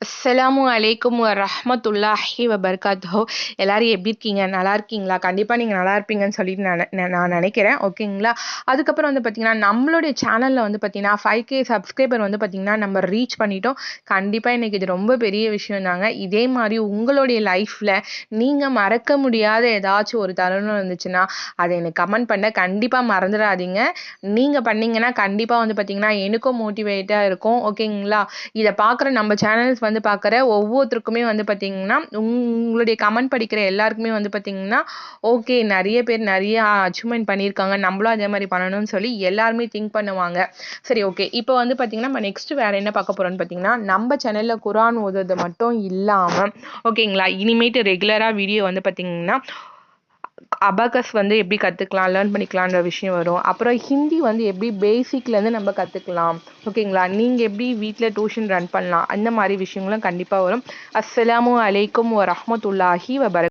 அஸ்ஸலாமு அலைக்கும் ரஹமத்துல்லாஹி வபர்காத்தோ வ எல்லாரும் எப்படி இருக்கீங்க? நல்லா இருக்கீங்களா? கண்டிப்பாக நீங்கள் நல்லா இருப்பீங்கன்னு சொல்லிட்டு நான் நான் நினைக்கிறேன். ஓகேங்களா அதுக்கப்புறம் வந்து பார்த்தீங்கன்னா நம்மளுடைய சேனலில் வந்து பார்த்தீங்கன்னா ஃபைவ் கே சப்ஸ்கிரைபர் வந்து பார்த்தீங்கன்னா நம்ம ரீச் பண்ணிட்டோம். கண்டிப்பாக இன்றைக்கி இது ரொம்ப பெரிய விஷயம் தாங்க. இதே மாதிரி உங்களுடைய லைஃப்பில் நீங்கள் மறக்க முடியாத ஏதாச்சும் ஒரு தருணம் இருந்துச்சுன்னா அதை எனக்கு கமெண்ட் பண்ண கண்டிப்பாக மறந்துடாதீங்க. நீங்கள் பண்ணீங்கன்னா கண்டிப்பாக வந்து பார்த்தீங்கன்னா எனக்கும் மோட்டிவேட்டாக இருக்கும். ஓகேங்களா இதை பார்க்குற நம்ம சேனல்ஸ் வந்து பார்க்குற ஒவ்வொருத்தருக்குமே வந்து பார்த்திங்கன்னா உங்களுடைய கமெண்ட் படிக்கிற எல்லாருக்குமே வந்து பார்த்திங்கன்னா ஓகே நிறைய பேர் நிறைய அச்சீவ்மெண்ட் பண்ணியிருக்காங்க. நம்மளும் அதே மாதிரி பண்ணணும்னு சொல்லி எல்லாருமே திங்க் பண்ணுவாங்க. சரி ஓகே இப்போ வந்து பார்த்திங்கன்னா நம்ம நெக்ஸ்ட் வேறு என்ன பார்க்க போகிறோம்னு பார்த்தீங்கன்னா நம்ம சேனலில் குரான் ஓதுறது மட்டும் இல்லாமல் ஓகேங்களா இனிமேட்டு ரெகுலராக வீடியோ வந்து பார்த்திங்கன்னா அபகஸ் வந்து எப்படி கற்றுக்கலாம் லேர்ன் பண்ணிக்கலான்ற விஷயம் வரும். அப்புறம் ஹிந்தி வந்து எப்படி பேசிக்லேருந்து நம்ம கற்றுக்கலாம் ஓகேங்களா? நீங்கள் எப்படி வீட்டில் டியூஷன் ரன் பண்ணலாம்? அந்த மாதிரி விஷயங்களும் கண்டிப்பாக வரும். அஸ்ஸலாமு அலைக்கும் ஒரு ரஹமத்துல்லாஹி